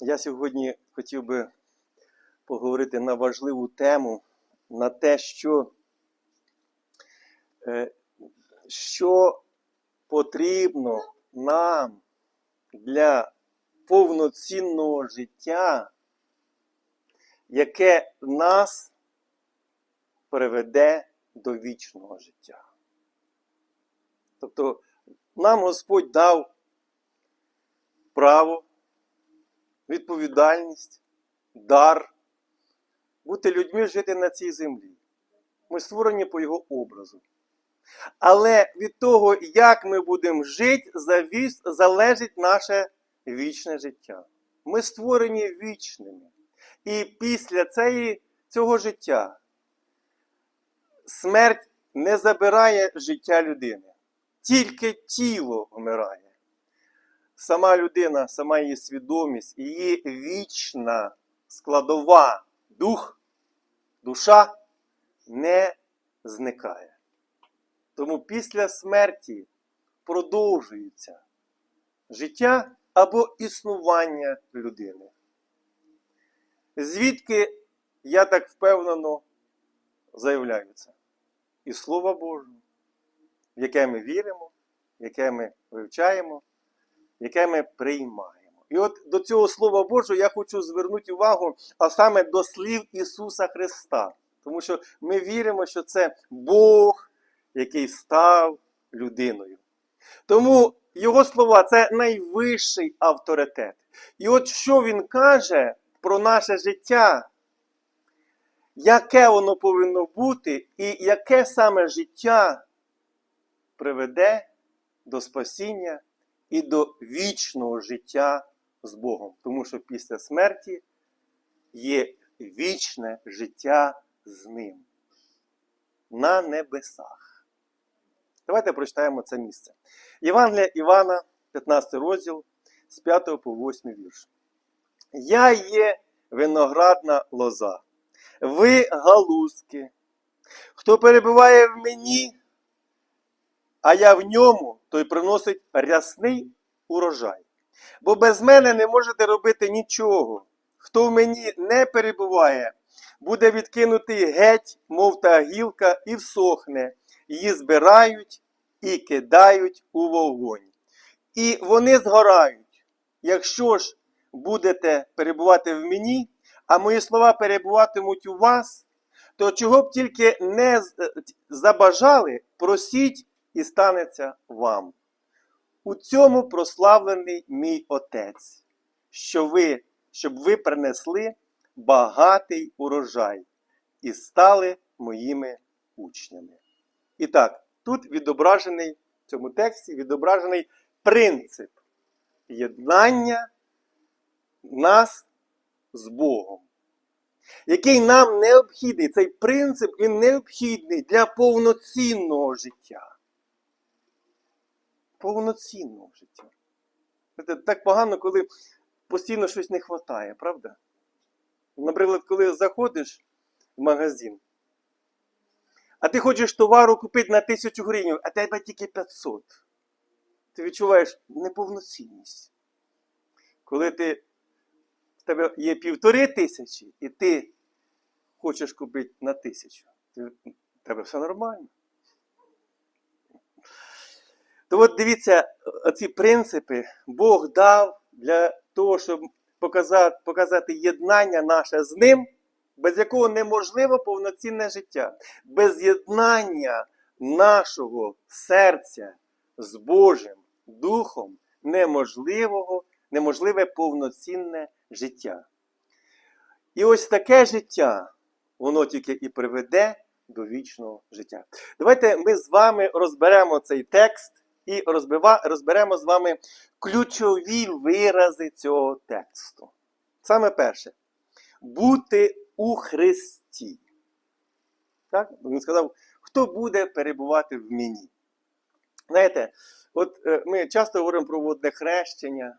Я сьогодні хотів би поговорити на важливу тему, на те, що, е, що потрібно нам для повноцінного життя, яке нас приведе до вічного життя. Тобто нам Господь дав право, відповідальність, дар бути людьми жити на цій землі. Ми створені по Його образу. Але від того, як ми будемо жити, залежить наше вічне життя. Ми створені вічними. І після цієї, цього життя смерть не забирає життя людини. Тільки тіло вмирає. Сама людина, сама її свідомість, її вічна складова дух, душа не зникає. Тому після смерті продовжується життя або існування людини. Звідки я так впевнено заявляю це? Із Слова Божого, в яке ми віримо, яке ми вивчаємо, яке ми приймаємо. І от до цього Слова Божого я хочу звернути увагу, а саме до слів Ісуса Христа. Тому що ми віримо, що це Бог, який став людиною. Тому Його слова це найвищий авторитет. І от що Він каже про наше життя, яке воно повинно бути, і яке саме життя приведе до спасіння і до вічного життя з Богом. Тому що після смерті є вічне життя з Ним на небесах. Давайте прочитаємо це місце. Євангелія Івана, 15 розділ з 5 по 8 вірш. Я є виноградна лоза, ви галузки. Хто перебуває в мені, а я в ньому, той приносить рясний урожай. Бо без мене не можете робити нічого. Хто в мені не перебуває, буде відкинутий геть, мов та гілка, і всохне, її збирають і кидають у вогонь. І вони згорають. Якщо ж будете перебувати в мені, а мої слова перебуватимуть у вас, то чого б тільки не забажали, просіть і станеться вам. У цьому прославлений мій Отець, що ви, щоб ви принесли багатий урожай і стали моїми учнями. І так, тут відображений в цьому тексті відображений принцип єднання нас з Богом, який нам необхідний. Цей принцип він необхідний для повноцінного життя. Повноцінного життя. Знаєте, Так погано, коли постійно щось не вистачає, правда? Наприклад, коли заходиш в магазин, а ти хочеш товару купити на тисячу гривень, а тебе тільки 500. Ти відчуваєш неповноцінність. Коли ти, в тебе є півтори тисячі, і ти хочеш купити на тисячу, в тебе все нормально. То от дивіться, оці принципи Бог дав для того, щоб показати, показати єднання наше з ним, без якого неможливо повноцінне життя. Без єднання нашого серця з Божим Духом неможливого, неможливе повноцінне життя. І ось таке життя, воно тільки і приведе до вічного життя. Давайте ми з вами розберемо цей текст і розбива, розберемо з вами ключові вирази цього тексту. Саме перше. Бути у Христі. Так? Він сказав, хто буде перебувати в мені. Знаєте, от е, ми часто говоримо про водне хрещення,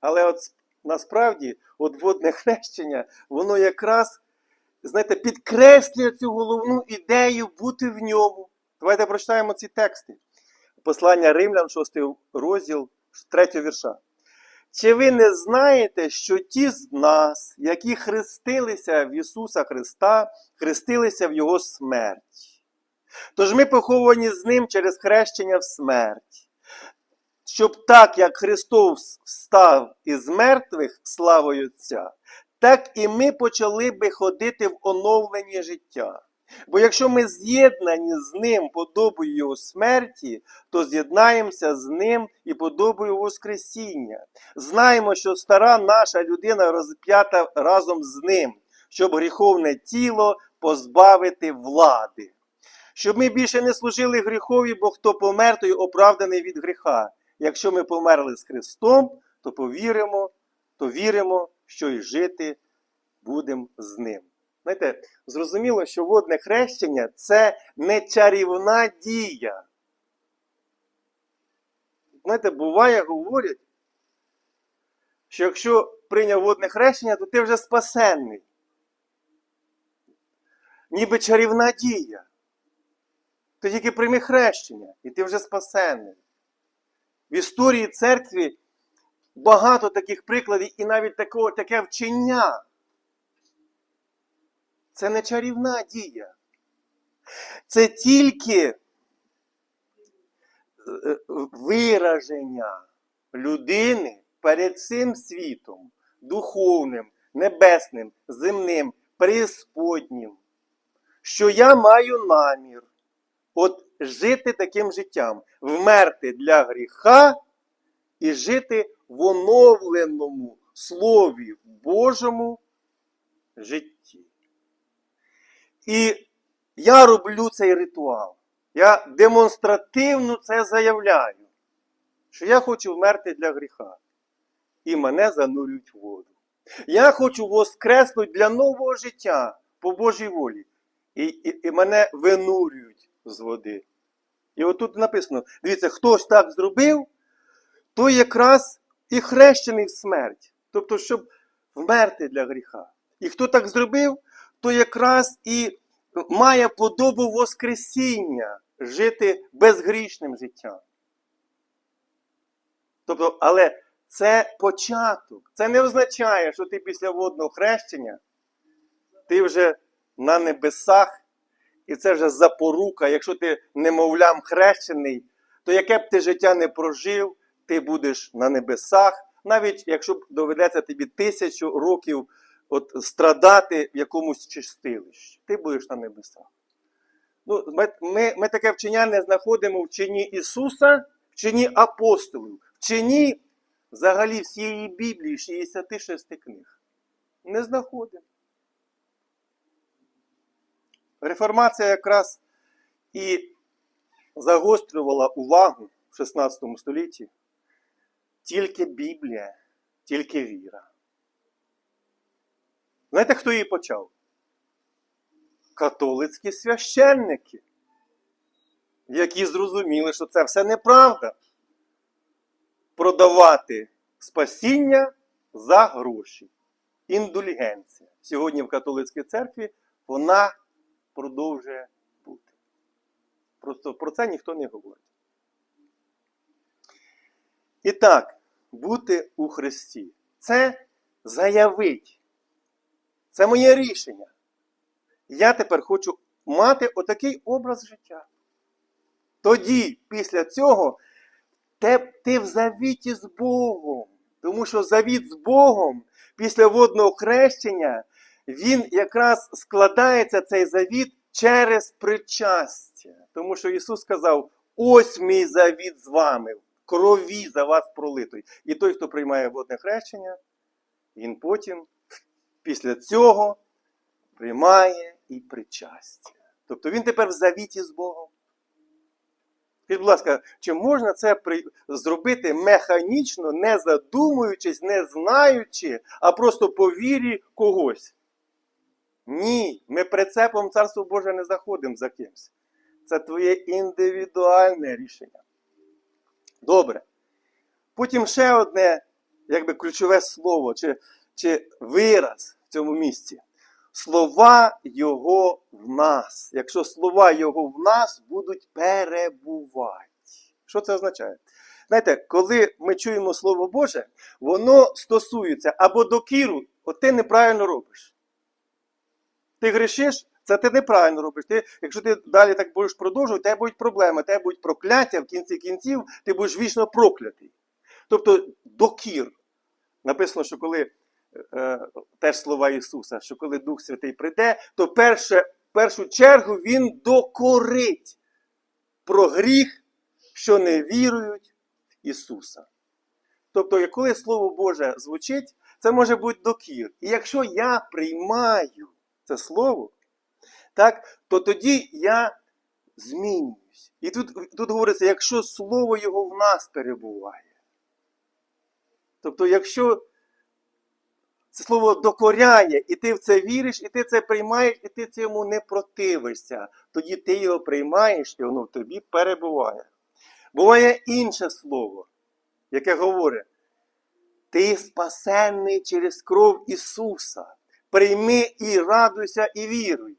але от насправді от водне хрещення, воно якраз, знаєте, підкреслює цю головну ідею бути в ньому. Давайте прочитаємо ці тексти. Послання Римлян, 6 розділ, 3 вірша. Чи ви не знаєте, що ті з нас, які хрестилися в Ісуса Христа, хрестилися в Його смерть? Тож ми поховані з Ним через хрещення в смерть, щоб так, як Христос встав із мертвих славою Отця, так і ми почали би ходити в оновленні життя. Бо якщо ми з'єднані з Ним подобою смерті, то з'єднаємося з Ним і подобою Воскресіння. Знаємо, що стара наша людина розп'ята разом з Ним, щоб гріховне тіло позбавити влади. Щоб ми більше не служили гріхові, бо хто помер, той оправданий від гріха. Якщо ми померли з Христом, то повіримо, то віримо, що і жити будемо з Ним. Знаєте, зрозуміло, що водне хрещення це не чарівна дія. Знаєте, буває, говорять, що якщо прийняв водне хрещення, то ти вже спасенний. Ніби чарівна дія. Ти тільки прийми хрещення, і ти вже спасенний. В історії церкви багато таких прикладів і навіть такого, таке вчення. Це не чарівна дія. Це тільки е, е, вираження людини перед цим світом, духовним, небесним, земним, преисподнім, що я маю намір от жити таким життям, вмерти для гріха і жити в оновленому Слові Божому житті. І я роблю цей ритуал. Я демонстративно це заявляю, що я хочу вмерти для гріха. І мене занурюють в воду. Я хочу воскреснути для нового життя по Божій волі. І, і, і мене винурюють з води. І отут написано: дивіться, хтось так зробив, то якраз і хрещений в смерть. Тобто, щоб вмерти для гріха. І хто так зробив, то якраз і має подобу Воскресіння жити безгрішним життям. Тобто, але це початок. Це не означає, що ти після водного хрещення ти вже на небесах, і це вже запорука. Якщо ти немовлям хрещений, то яке б ти життя не прожив, ти будеш на небесах, навіть якщо доведеться тобі тисячу років от, страдати в якомусь чистилищі, ти будеш на небесах. Ну, ми, ми, ми таке вчення не знаходимо в чині Ісуса, в чині апостолів, в чині взагалі всієї Біблії, 66 книг. Не знаходимо. Реформація якраз і загострювала увагу в 16 столітті тільки Біблія, тільки віра. Знаєте, хто її почав? Католицькі священники, які зрозуміли, що це все неправда. Продавати спасіння за гроші. Індульгенція. Сьогодні в католицькій церкві вона продовжує бути. Просто про це ніхто не говорить. І так, бути у Христі це заявить. Це моє рішення. Я тепер хочу мати отакий образ життя. Тоді, після цього, те, ти в завіті з Богом. Тому що завіт з Богом після водного хрещення, він якраз складається цей завіт через причастя. Тому що Ісус сказав: ось мій завіт з вами, крові за вас пролитий. І той, хто приймає водне хрещення, він потім, після цього, приймає і причастя. Тобто він тепер в завіті з Богом. Скажіть, будь ласка, чи можна це при... зробити механічно, не задумуючись, не знаючи, а просто по вірі когось? Ні, ми прицепом Царство Боже не заходимо за кимсь. Це твоє індивідуальне рішення. Добре. Потім ще одне, якби ключове слово чи, чи вираз в цьому місці. Слова Його в нас. Якщо слова Його в нас будуть перебувати. Що це означає? Знаєте, коли ми чуємо Слово Боже, воно стосується або докіру, от ти неправильно робиш. Ти грішиш, це ти неправильно робиш. Ти, якщо ти далі так будеш продовжувати, тебе будуть проблеми, тебе будуть прокляття, в кінці кінців ти будеш вічно проклятий. Тобто докір. Написано, що коли теж слова Ісуса, що коли Дух Святий прийде, то перше, в першу чергу Він докорить про гріх, що не вірують Ісуса. Тобто, коли Слово Боже звучить, це може бути докір. І якщо я приймаю це слово, так, то тоді я змінююсь. І тут, тут говориться, якщо слово Його в нас перебуває. Тобто, якщо це слово докоряє, і ти в це віриш, і ти це приймаєш, і ти цьому не противишся, тоді ти його приймаєш, і воно в тобі перебуває. Буває інше слово, яке говорить: ти спасенний через кров Ісуса. Прийми і радуйся, і віруй.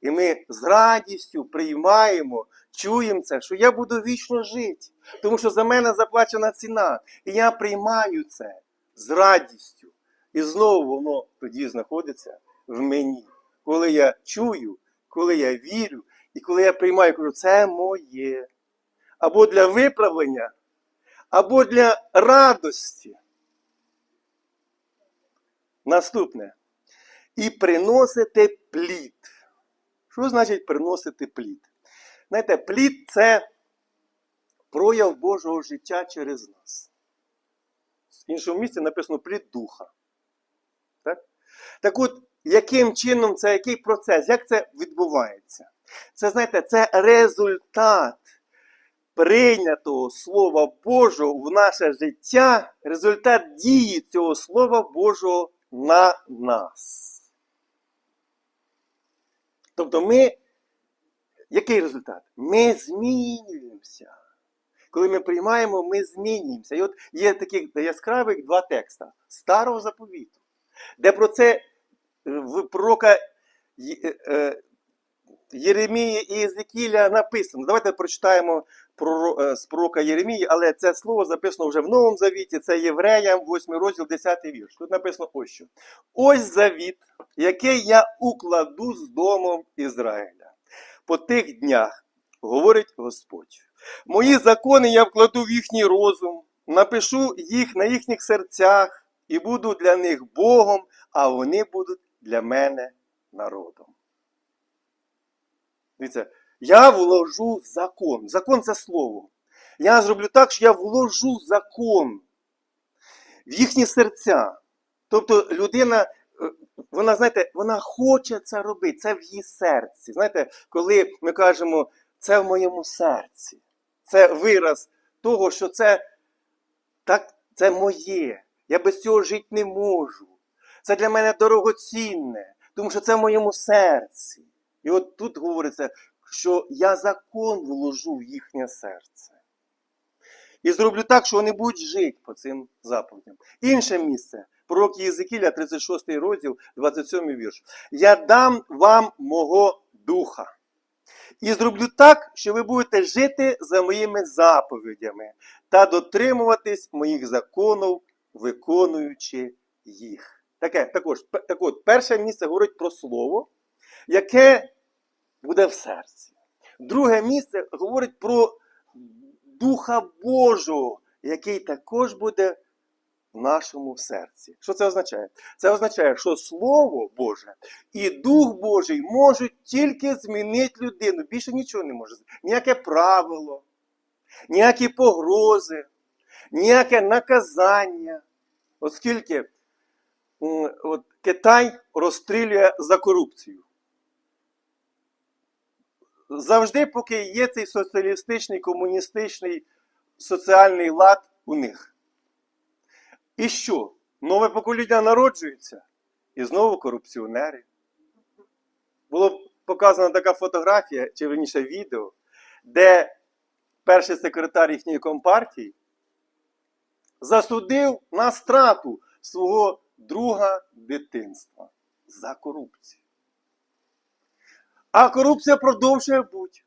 І ми з радістю приймаємо, чуємо це, що я буду вічно жити, тому що за мене заплачена ціна. І я приймаю це з радістю. І знову воно тоді знаходиться в мені. Коли я чую, коли я вірю, і коли я приймаю, кажу, це моє. Або для виправлення, або для радості. Наступне. І приносите плід. Що значить приносити плід? Знаєте, плід це прояв Божого життя через нас. В іншому місці написано плід духа. Так? от, яким чином це, який процес, як це відбувається? Це, знаєте, це результат прийнятого Слова Божого в наше життя, результат дії цього Слова Божого на нас. Тобто ми, який результат? Ми змінюємося. Коли ми приймаємо, ми змінюємося. І от є такі яскравих два текста Старого заповіту, де про це е, в пророка Є- е, Єремії і Єзекіля написано. Давайте прочитаємо е, з пророка Єремії, але це слово записано вже в Новому Завіті, це Євреям, 8 розділ, 10 вірш. Тут написано ось що. Ось завіт, який я укладу з домом Ізраїля. По тих днях, говорить Господь, мої закони я вкладу в їхній розум, напишу їх на їхніх серцях і буду для них Богом, а вони будуть для мене народом. Дивіться, я вложу закон. Закон це слово. Я зроблю так, що я вложу закон в їхні серця. Тобто людина, е, вона, знаєте, вона хоче це робити, це в її серці. Знаєте, коли ми кажемо, це в моєму серці, це вираз того, що це так, це моє. Я без цього жити не можу. Це для мене дорогоцінне, тому що це в моєму серці. І от тут говориться, що я закон вложу в їхнє серце. І зроблю так, що вони будуть жити по цим заповідям. Інше місце. Пророк Єзекіля, 36 розділ, 27 вірш. Я дам вам мого духа. І зроблю так, що ви будете жити за моїми заповідями та дотримуватись моїх законів, виконуючи їх. Таке, також, так от, перше місце говорить про слово, яке буде в серці. Друге місце говорить про Духа Божого, який також буде в нашому серці. Що це означає? Це означає, що Слово Боже і Дух Божий можуть тільки змінити людину. Більше нічого не може. Ніяке правило, ніякі погрози, ніяке наказання. Оскільки от, Китай розстрілює за корупцію. Завжди, поки є цей соціалістичний, комуністичний соціальний лад у них. І що? Нове покоління народжується. І знову корупціонери. Було показана така фотографія, чи верніше відео, де перший секретар їхньої компартії засудив на страту свого друга дитинства за корупцію. А корупція продовжує бути.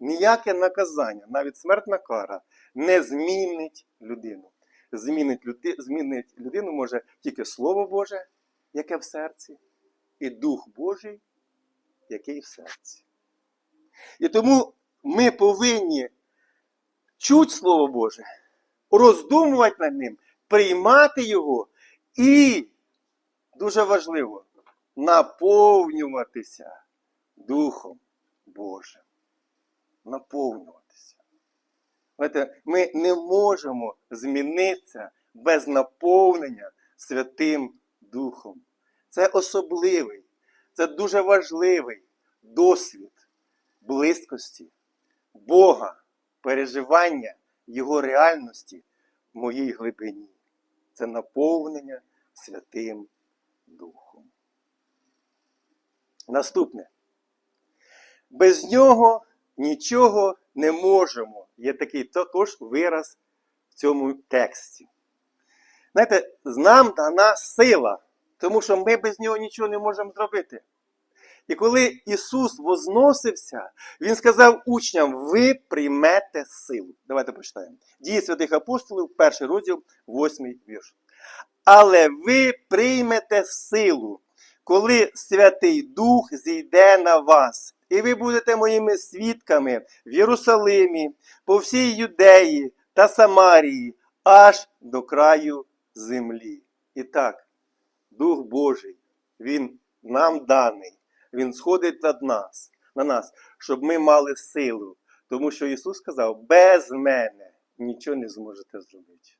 ніяке наказання, навіть смертна кара, не змінить людину. Змінить, люди, змінить людину може тільки Слово Боже, яке в серці, і Дух Божий, який в серці. І тому ми повинні чути Слово Боже, роздумувати над ним, приймати його і, дуже важливо, наповнюватися Духом Божим. Наповнюватися. Ми не можемо змінитися без наповнення Святим Духом. Це особливий, це дуже важливий досвід близькості Бога, переживання Його реальності в моїй глибині. Це наповнення Святим Духом. Наступне. Без нього нічого не можемо. Є такий також вираз в цьому тексті. Знаєте, нам дана сила, тому що ми без нього нічого не можемо зробити. І коли Ісус возносився, Він сказав учням: ви приймете силу. Давайте почитаємо. Дії святих апостолів, перший розділ, восьмий вірш. Але ви приймете силу, коли Святий Дух зійде на вас, і ви будете моїми свідками в Єрусалимі, по всій Юдеї та Самарії, аж до краю землі. І так, Дух Божий, Він нам даний, Він сходить над нас, на нас, щоб ми мали силу. Тому що Ісус сказав: без мене нічого не зможете зробити.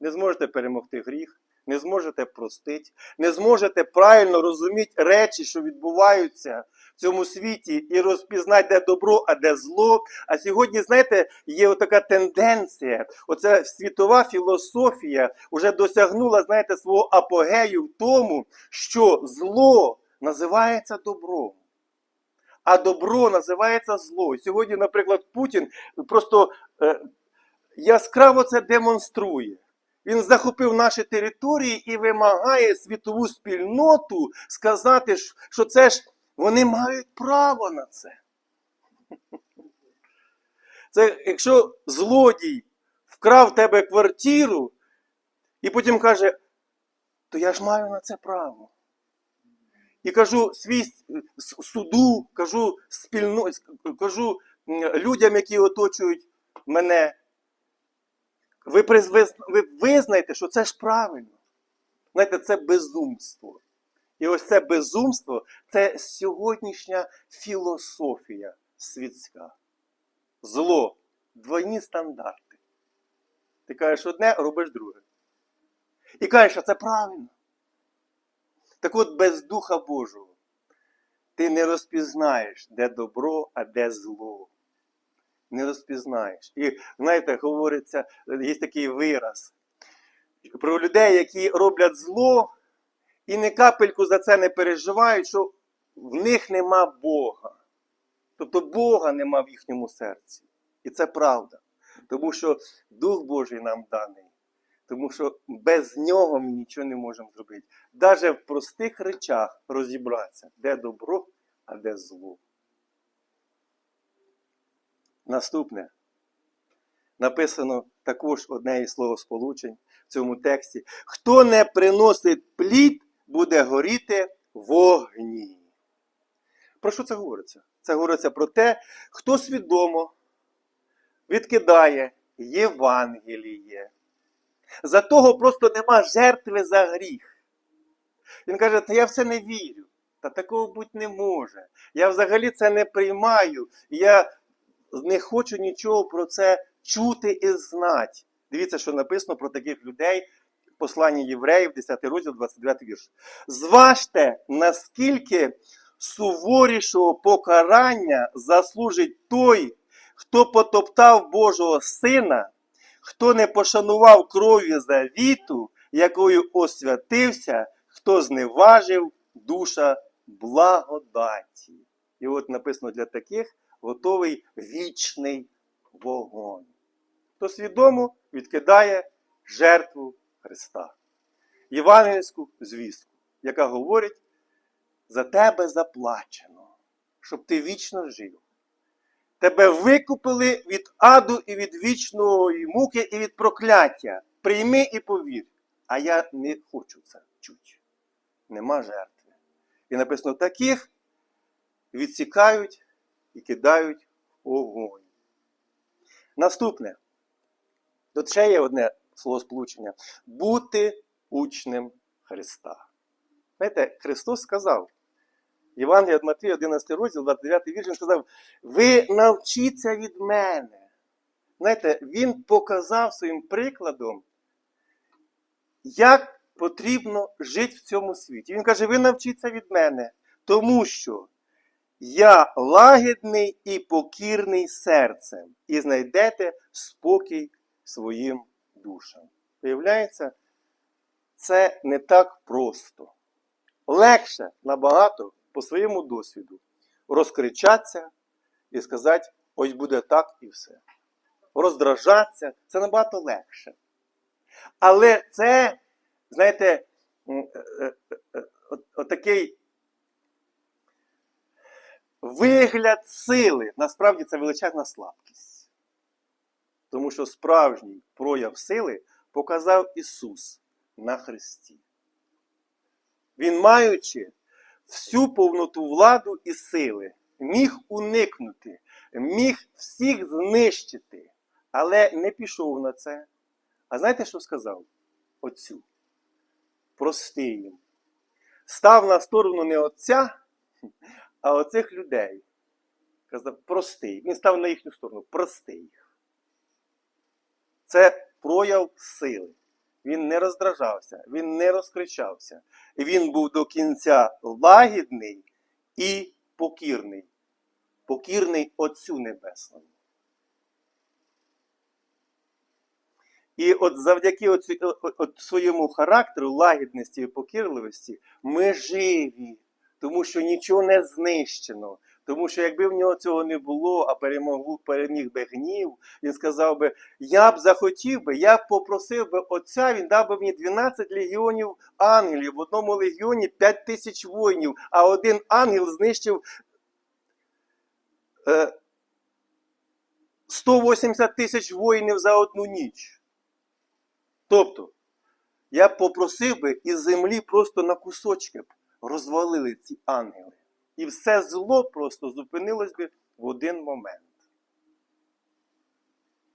Не зможете перемогти гріх, не зможете простити, не зможете правильно розуміти речі, що відбуваються в цьому світі, і розпізнати, де добро, а де зло. А сьогодні, знаєте, є така тенденція, оця світова філософія вже досягнула, знаєте, свого апогею в тому, що зло називається добром. А добро називається зло. Сьогодні, наприклад, Путін просто е, яскраво це демонструє. Він захопив наші території і вимагає світову спільноту сказати, що це ж вони мають право на це. Це якщо злодій вкрав тебе квартиру і потім каже, то я ж маю на це право. І кажу свій суду, кажу спільно, кажу людям, які оточують мене. Ви, ви визнаєте, що це ж правильно. Знаєте, це безумство. І ось це безумство це сьогоднішня філософія світська. Зло, двойні стандарти. Ти кажеш одне, робиш друге. І кажеш, що це правильно. Так от без Духа Божого ти не розпізнаєш, де добро, а де зло не розпізнаєш. І знаєте, говориться, є такий вираз про людей, які роблять зло, і не капельку за це не переживають, що в них нема Бога. Тобто Бога нема в їхньому серці. І це правда. Тому що Дух Божий нам даний. Тому що без нього ми нічого не можемо зробити. Навіть в простих речах розібратися, де добро, а де зло. Наступне. Написано також одне із словосполучень в цьому тексті. Хто не приносить плід, буде горіти в огні. Про що це говориться? Це говориться про те, хто свідомо відкидає Євангеліє. За того просто нема жертви за гріх. Він каже, та я в це не вірю. Та такого бути не може. Я взагалі це не приймаю. Я не хочу нічого про це чути і знати. Дивіться, що написано про таких людей в посланні євреїв, 10 розділ, 29 вірш. Зважте, наскільки суворішого покарання заслужить той, хто потоптав Божого Сина, хто не пошанував крові завіту, якою освятився, хто зневажив душа благодаті. І от написано для таких готовий вічний вогонь. Хто свідомо відкидає жертву Христа. Євангельську звістку, яка говорить, за тебе заплачено, щоб ти вічно жив. Тебе викупили від аду і від вічної муки, і від прокляття. Прийми і повір. А я не хочу це чути. Нема жертви. І написано: таких відсікають і кидають огонь. Наступне. Тут ще є одне словосполучення. Бути учнем Христа. Знаєте, Христос сказав, Євангелія від Матвія, 11 розділ, 29 вірш, він сказав: Ви навчіться від мене. Знаєте, він показав своїм прикладом, як потрібно жити в цьому світі. Він каже: ви навчіться від мене, тому що я лагідний і покірний серцем, і знайдете спокій своїм душам. Виявляється, це не так просто. Легше набагато по своєму досвіду розкричатися і сказати, ось буде так і все. Роздражатися це набагато легше. Але це, знаєте, е, е, е, от- отакий вигляд сили. Насправді це величезна слабкість. Тому що справжній прояв сили показав Ісус на Христі. Він, маючи всю повноту владу і сили, міг уникнути, міг всіх знищити, але не пішов на це. А знаєте, що сказав? Отцю. Прости їм. Став на сторону не Отця, а оцих людей. Казав, прости. Він став на їхню сторону, прости їх. Це прояв сили. Він не роздражався, він не розкричався. Він був до кінця лагідний і покірний. Покірний Отцю Небесному. І от завдяки оці- о- о- от своєму характеру, лагідності і покірливості, ми живі, тому що нічого не знищено. Тому що якби в нього цього не було, а перемог, переміг би гнів, він сказав би: я б захотів би, я б попросив би отця, він дав би мені 12 легіонів ангелів, в одному легіоні 5 тисяч воїнів, а один ангел знищив е, 180 тисяч воїнів за одну ніч. Тобто, я б попросив би із землі просто на кусочки б розвалили ці ангели. І все зло просто зупинилось би в один момент.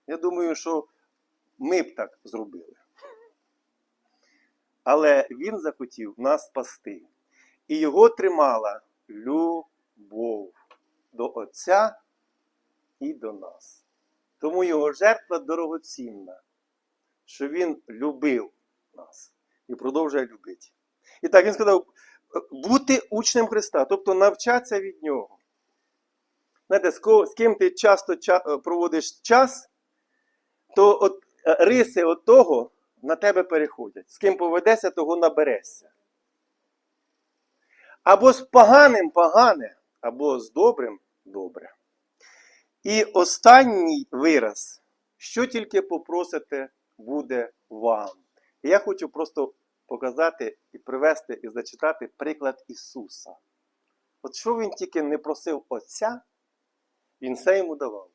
Я думаю, що ми б так зробили. Але він захотів нас спасти. І його тримала любов до Отця і до нас. Тому його жертва дорогоцінна, що він любив нас і продовжує любити. І так він сказав: бути учнем Христа, тобто навчатися від нього. Знаєте, з ким ти часто ча- е, проводиш час, то от е, риси от того на тебе переходять. З ким поведешся, того наберешся. Або з поганим погане, або з добрим добре. І останній вираз, що тільки попросите, буде вам. Я хочу просто показати і привести і зачитати приклад Ісуса. От що він тільки не просив Отця, Він все йому давав.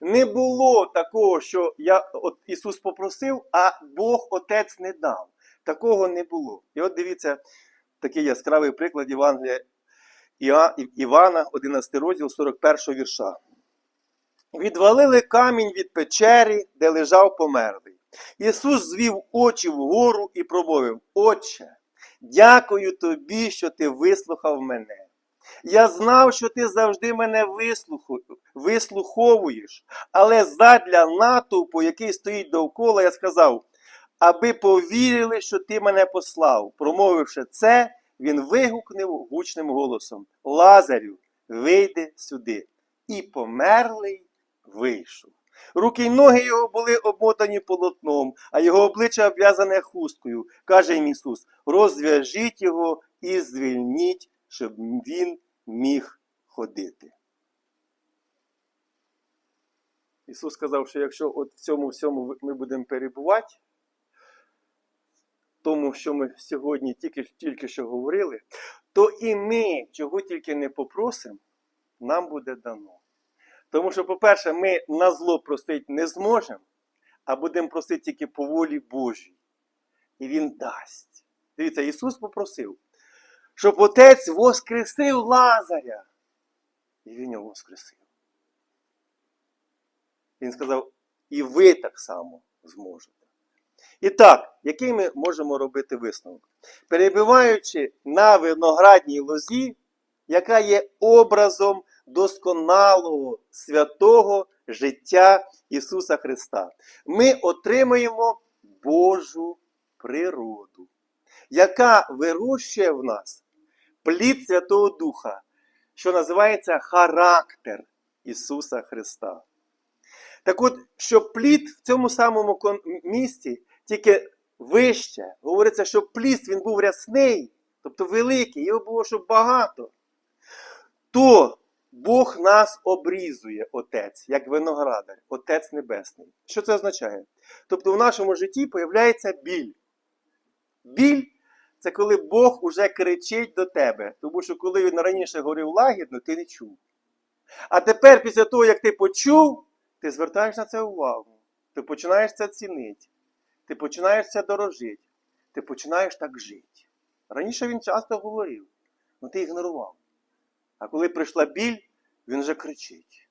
Не було такого, що я, от Ісус попросив, а Бог Отець не дав. Такого не було. І от дивіться, такий яскравий приклад Євангелія Івана, 11 розділ 41 вірша. Відвалили камінь від печері, де лежав померлий. Ісус звів очі вгору і промовив: Отче, дякую тобі, що ти вислухав мене. Я знав, що ти завжди мене вислуховуєш, але задля натовпу, який стоїть довкола, я сказав, аби повірили, що ти мене послав. Промовивши це, він вигукнув гучним голосом: Лазарю, вийди сюди. І померлий вийшов. Руки й ноги його були обмотані полотном, а його обличчя обв'язане хусткою. Каже їм Ісус: розв'яжіть його і звільніть, щоб він міг ходити. Ісус сказав, що якщо от в цьому всьому ми будемо перебувати, тому, що ми сьогодні тільки, тільки що говорили, то і ми, чого тільки не попросимо, нам буде дано. Тому що, по-перше, ми на зло простити не зможемо, а будемо просити тільки по волі Божій. І Він дасть. Дивіться, Ісус попросив, щоб Отець воскресив Лазаря. І Він його воскресив. Він сказав, і ви так само зможете. І так, який ми можемо робити висновок? Перебуваючи на виноградній лозі, яка є образом досконалого святого життя Ісуса Христа, ми отримуємо Божу природу, яка вирощує в нас плід Святого Духа, що називається характер Ісуса Христа. Так от, щоб плід в цьому самому місці, тільки вище, говориться, що плід він був рясний, тобто великий, його було щоб багато, то Бог нас обрізує, Отець, як виноградар, Отець Небесний. Що це означає? Тобто в нашому житті появляється біль. Біль це коли Бог уже кричить до тебе, тому що коли він раніше говорив лагідно, ти не чув. А тепер, після того, як ти почув, ти звертаєш на це увагу. Ти починаєш це цінити. Ти починаєш це дорожити. Ти починаєш так жити. Раніше він часто говорив, але ти ігнорував. А коли прийшла біль, він вже кричить.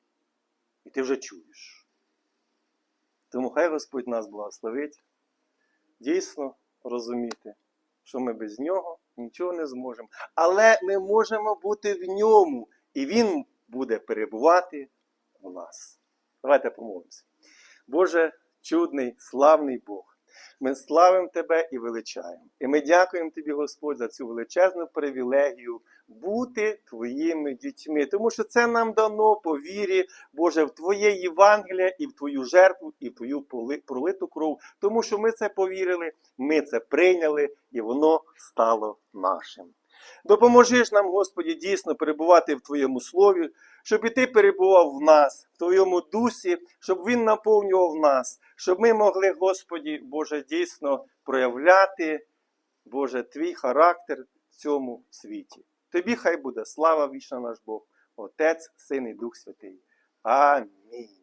І ти вже чуєш. Тому хай Господь нас благословить. Дійсно розуміти, що ми без нього нічого не зможемо. Але ми можемо бути в ньому, і Він буде перебувати в нас. Давайте помолимося. Боже, чудний, славний Бог. Ми славимо Тебе і величаємо. І ми дякуємо Тобі, Господь, за цю величезну привілегію бути Твоїми дітьми. Тому що це нам дано по вірі, Боже, в Твоє Євангеліє і в Твою жертву, і в Твою пролиту кров. Тому що ми це повірили, ми це прийняли, і воно стало нашим. Допоможи ж нам, Господі, дійсно перебувати в Твоєму слові, щоб і Ти перебував в нас, в Твоєму дусі, щоб Він наповнював нас, щоб ми могли, Господі, Боже, дійсно проявляти, Боже, Твій характер в цьому світі. Тобі хай буде слава вічна наш Бог, Отець, Син і Дух Святий. Амінь.